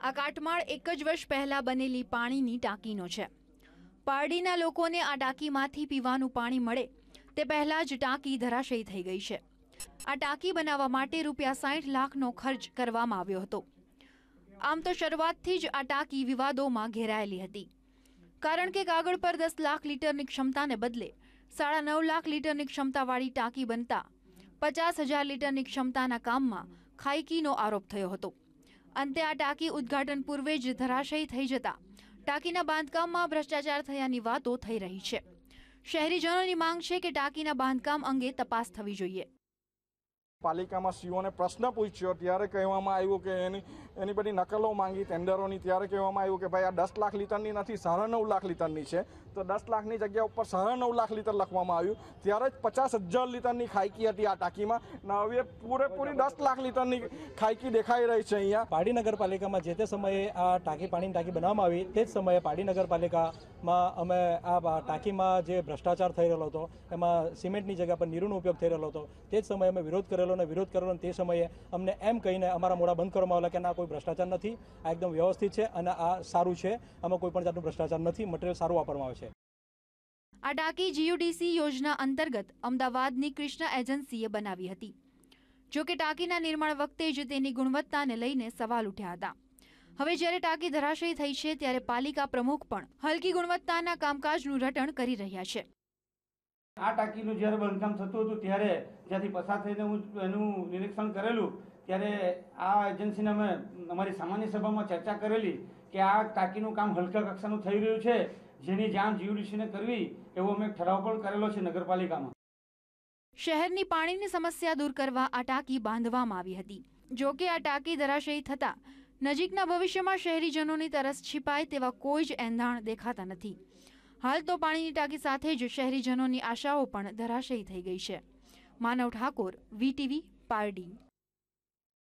આ કાટમાળ એક જ વર્ષ પહેલા બનેલી પાણીની ટાંકીનો છે. પારડીના લોકોને આ ટાંકીમાંથી પીવાનું પાણી મળે તે પહેલા જ ટાંકી ધરાશયી થઈ ગઈ છે. આ ટાંકી બનાવવા માટે રૂપિયા સાઠ લાખનો ખર્ચ કરવામાં આવ્યો હતો. આમ તો શરૂઆતથી જ આ ટાંકી વિવાદોમાં ઘેરાયેલી હતી. કારણ કે કાગળ પર દસ લાખ લીટરની ક્ષમતાને બદલે સાડા નવ લાખ લીટરની ક્ષમતાવાળી ટાંકી બનતા પચાસ હજાર લીટરની ક્ષમતાના કામમાં ખાઈકીનો આરોપ થયો હતો. અંતે આ ટાંકી ઉદ્ઘાટન પૂર્વે જ ધરાશયી થઈ જતા. ટાંકીના બાંધકામમાં ભ્રષ્ટાચાર થયાની વાતો થઈ રહી છે. શહેરીજનોની માંગ છે કે ટાંકીના બાંધકામ અંગે તપાસ થવી જોઈએ. પાલિકામાં સીઓને પ્રશ્ન પૂછ્યો, ત્યારે કહેવામાં આવ્યું કે એની એની બધી નકલો માંગી, ટેન્ડરોની, ત્યારે કહેવામાં આવ્યું કે ભાઈ આ દસ લાખ લીટરની નથી, સાડા નવ લાખ લીટરની છે. તો દસ લાખની જગ્યા ઉપર સાડા નવ લાખ લીટર લખવામાં આવ્યું. ત્યારે જ પચાસ હજાર લીટરની ખાયકી હતી આ ટાંકીમાં. ને હવે પૂરેપૂરી દસ લાખ લીટરની ખાયકી દેખાઈ રહી છે અહીંયા. પાડી નગરપાલિકામાં જે તે સમયે આ ટાંકી, પાણીની ટાંકી બનાવવામાં આવી, તે જ સમયે પાડી નગરપાલિકામાં અમે આ ટાંકીમાં જે ભ્રષ્ટાચાર થઈ રહેલો હતો, એમાં સિમેન્ટની જગ્યા પર નીરુનો ઉપયોગ થઈ રહેલો હતો, તે જ સમયે અમે વિરોધ કરેલો અને વિરોધ કરેલો તે સમયે અમને એમ કહીને અમારા મોડા બંધ કરવામાં આવેલા કે ના, કોઈ ભ્રષ્ટાચાર નથી. આ એકદમ વ્યવસ્થિત છે અને આ સારું છે. આમાં કોઈ પણ જાતનું ભ્રષ્ટાચાર નથી. મટીરિયલ સારું વાપરવામાં આવે છે. આ ટાંકી જીયુડીસી યોજના અંતર્ગત અમદાવાદની કૃષ્ણ એજન્સીએ બનાવી હતી. જો ટાંકીના નિર્માણ વખતે જ તેની ગુણવત્તાને લઈને સવાલ ઉઠ્યા હતા. હવે જ્યારે ટાંકી ધરાશયી થઈ છે, ત્યારે પાલિકા પ્રમુખ પણ હલકી ગુણવત્તાના કામકાજનું રટણ કરી રહ્યા છે. આ ટાંકીનું જ્યારે બાંધકામ થતું હતું, ત્યારે જ્યાંથી પસાર થઈને હું એનું નિરીક્ષણ કરેલું, ત્યારે આ એજન્સીને અમે અમારી સામાન્ય સભામાં ચર્ચા કરેલી કે આ ટાંકીનું કામ હલકા કક્ષાનું થઈ રહ્યું છે, જેની જાણ જીયુડીસીને કરવી, એવો અમે ઠરાવ પણ કરેલો છે નગરપાલિકામાં. શહેરની પાણીની સમસ્યા દૂર કરવા આ ટાંકી બાંધવામાં આવી હતી. જો કે આ ટાંકી ધરાશયી થતા, નજીકના ભવિષ્યમાં શહેરીજનોની તરસ છીપાય તેવા કોઈ જ એંધાણ દેખાતા નથી. હાલ તો પાણીની ટાંકી સાથે જ શહેરીજનોની આશાઓ પણ ધરાશયી થઈ ગઈ છે. માનવ ઠાકોર, વીટીવી, પારડી.